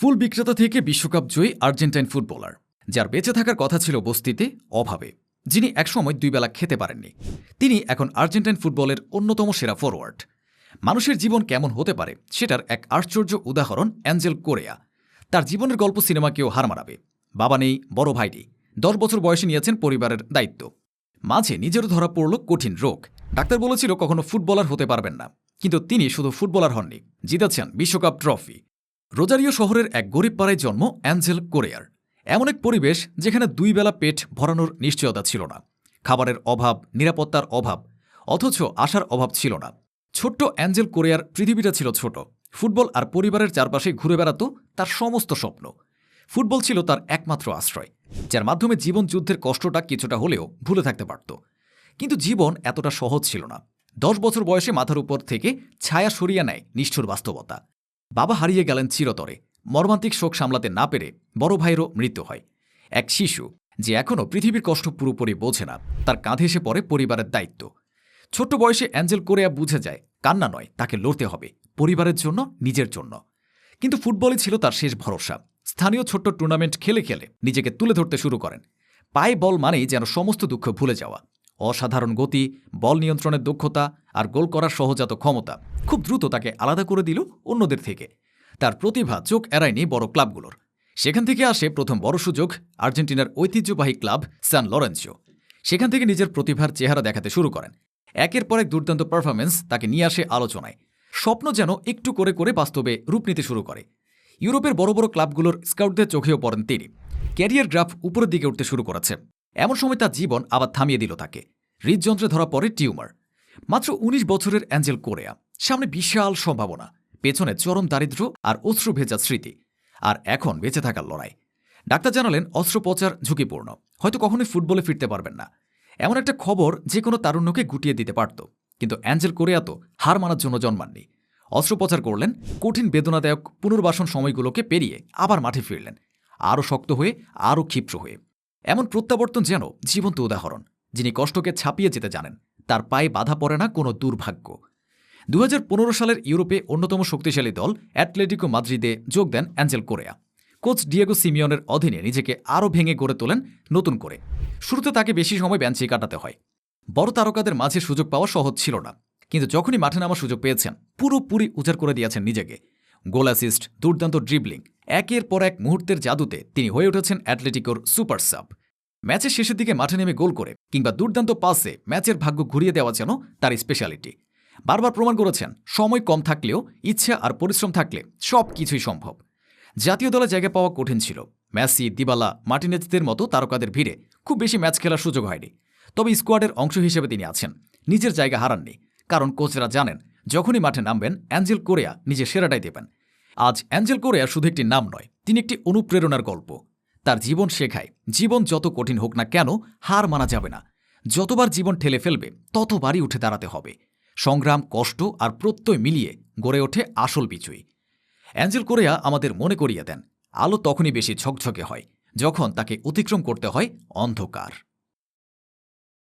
ফুল বিক্রেতা থেকে বিশ্বকাপ জয়ী আর্জেন্টাইন ফুটবলার, যার বেঁচে থাকার কথা ছিল বস্তিতে অভাবে, যিনি একসময় দুই বেলা খেতে পারেননি। তিনি এখন আর্জেন্টাইন ফুটবলের অন্যতম সেরা ফরওয়ার্ড মানুষের জীবন কেমন হতে পারে সেটার এক আশ্চর্য উদাহরণ অ্যাঞ্জেল কোরেয়া। তার জীবনের গল্প সিনেমাকেও হার মানাবে। বাবা নেই, বড় ভাই নেই। দশ বছর বয়সে নিয়েছেন পরিবারের দায়িত্ব। মাঝে নিজেরও ধরা পড়ল কঠিন রোগ। ডাক্তার বলেছিল কখনো ফুটবলার হতে পারবেন না। কিন্তু তিনি শুধু ফুটবলার হননি, জিতেছেন বিশ্বকাপ ট্রফি। রোজারিও শহরের এক গরিব পাড়ায় জন্ম অ্যাঞ্জেল কোরিয়ার। এমন এক পরিবেশ যেখানে দুই বেলা পেট ভরানোর নিশ্চয়তা ছিল না। খাবারের অভাব, নিরাপত্তার অভাব, অথচ আশার অভাব ছিল না। ছোট্ট অ্যাঞ্জেল কোরিয়ার পৃথিবীটা ছিল ছোট। ফুটবল আর পরিবারের চারপাশে ঘুরে বেড়াতো তার সমস্ত স্বপ্ন। ফুটবল ছিল তার একমাত্র আশ্রয়, যার মাধ্যমে জীবন যুদ্ধের কষ্টটা কিছুটা হলেও ভুলে থাকতে পারত। কিন্তু জীবন এতটা সহজ ছিল না। দশ বছর বয়সে মাথার উপর থেকে ছায়া সরিয়ে নেয় নিষ্ঠুর বাস্তবতা। বাবা হারিয়ে গেলেন চিরতরে। মর্মান্তিক শোক সামলাতে না পেরে বড় ভাইয়েরও মৃত্যু হয়। এক শিশু যে এখনও পৃথিবীর কষ্ট পুরোপুরি বোঝে না, তার কাঁধে এসে পড়ে পরিবারের দায়িত্ব। ছোট্ট বয়সে অ্যাঞ্জেল কোরিয়া বুঝে যায়, কান্না নয়, তাকে লড়তে হবে, পরিবারের জন্য, নিজের জন্য। কিন্তু ফুটবলই ছিল তার শেষ ভরসা। স্থানীয় ছোট্ট টুর্নামেন্ট খেলে খেলে নিজেকে তুলে ধরতে শুরু করেন। পায়ে বল মানেই যেন সমস্ত দুঃখ ভুলে যাওয়া। অসাধারণ গতি, বল নিয়ন্ত্রণের দক্ষতা আর গোল করার সহজাত ক্ষমতা। খুব দ্রুত তাকে আলাদা করে দিল অন্যদের থেকে। তার প্রতিভা চোখ এড়ায়নি বড় ক্লাবগুলোর। সেখান থেকে আসে প্রথম বড় সুযোগ আর্জেন্টিনার ঐতিহ্যবাহী ক্লাব স্যান লরেন্সিও। সেখান থেকে নিজের প্রতিভার চেহারা দেখাতে শুরু করেন। একের পর এক দুর্দান্ত পারফরমেন্স তাকে নিয়ে আসে আলোচনায়। স্বপ্ন যেন একটু করে করে বাস্তবে রূপ নিতে শুরু করে। ইউরোপের বড় বড় ক্লাবগুলোর স্কাউটদের চোখেও পড়েন তিনি। ক্যারিয়ার গ্রাফ উপরের দিকে উঠতে শুরু করেছে। এমন সময় তার জীবন আবার থামিয়ে দিল তাকে। হৃদযন্ত্রে ধরা পড়ে টিউমার। মাত্র ১৯ বছরের অ্যাঞ্জেল কোরেয়া। সামনে বিশাল সম্ভাবনা। পেছনে চরম দারিদ্র্য আর অশ্রু ভেজা স্মৃতি। আর এখন বেঁচে থাকার লড়াই। ডাক্তার জানালেন, অস্ত্রোপচার ঝুঁকিপূর্ণ। হয়তো কখনোই ফুটবলে ফিরতে পারবেন না। এমন একটা খবর যে কোনো তারুণ্যকে গুটিয়ে দিতে পারত। কিন্তু অ্যাঞ্জেল কোরিয়া তো হার মানার জন্য জন্মাননি। অস্ত্রোপচার করলেন, কঠিন বেদনাদায়ক পুনর্বাসন সময়গুলোকে পেরিয়ে আবার মাঠে ফিরলেন। আরও শক্ত হয়ে, আরও ক্ষিপ্র হয়ে। এমন প্রত্যাবর্তন যেন জীবন্ত উদাহরণ, যিনি কষ্টকে ছাপিয়ে যেতে জানেন। তার পায়ে বাধা পড়ে না কোনো দুর্ভাগ্য। দু হাজার পনেরো সালের ইউরোপে অন্যতম শক্তিশালী দল অ্যাটলেটিকো মাদ্রিদে যোগ দেন অ্যাঞ্জেল কোরিয়া। কোচ ডিয়েগো সিমিয়নের অধীনে নিজেকে আরও ভেঙে গড়ে তোলেন নতুন করে। শুরুতে তাকে বেশি সময় বেঞ্চে কাটাতে হয়। বড় তারকাদের মাঝে সুযোগ পাওয়া সহজ ছিল না, কিন্তু যখনই মাঠে নামার সুযোগ পেয়েছেন, পুরোপুরি উজাড় করে দিয়েছেন নিজেকে। গোল অ্যাসিস্ট, দুর্দান্ত ড্রিবলিং একের পর এক মুহূর্তের জাদুতে তিনি হয়ে উঠেছেন অ্যাটলেটিকোর সুপার সাব। ম্যাচের শেষের দিকে মাঠে নেমে গোল করে কিংবা দুর্দান্ত পাসে ম্যাচের ভাগ্য ঘুরিয়ে দেওয়া যেন তার স্পেশালিটি বারবার প্রমাণ করেছেন, সময় কম থাকলেও ইচ্ছা আর পরিশ্রম থাকলে সব কিছুই সম্ভব। জাতীয় দলে জায়গা পাওয়া কঠিন ছিল। মেসি, দিবালা, মার্টিনেজদের মতো তারকাদের ভিড়ে খুব বেশি ম্যাচ খেলার সুযোগ হয়নি। তবে স্কোয়াডের অংশ হিসেবে তিনি আছেন। নিজের জায়গা হারাননি। কারণ কোচরা জানেন, যখনই মাঠে নামবেন, অ্যাঞ্জেল কোরিয়া নিজের সেরাটাই দেবেন। আজ অ্যাঞ্জেল কোরিয়া শুধু একটি নাম নয়, তিনি একটি অনুপ্রেরণার গল্প। তার জীবন শেখায়, জীবন যত কঠিন হোক না কেন হার মানা যাবে না। যতবার জীবন ঠেলে ফেলবে, ততবারই উঠে দাঁড়াতে হবে। সংগ্রাম, কষ্ট আর প্রত্যয় মিলিয়ে গড়ে ওঠে আসল বিজয়ী। অ্যাঞ্জেল কোরিয়া আমাদের মনে করিয়ে দেন, আলো তখনই বেশি ঝকঝকে হয়, যখন তাকে অতিক্রম করতে হয় অন্ধকার।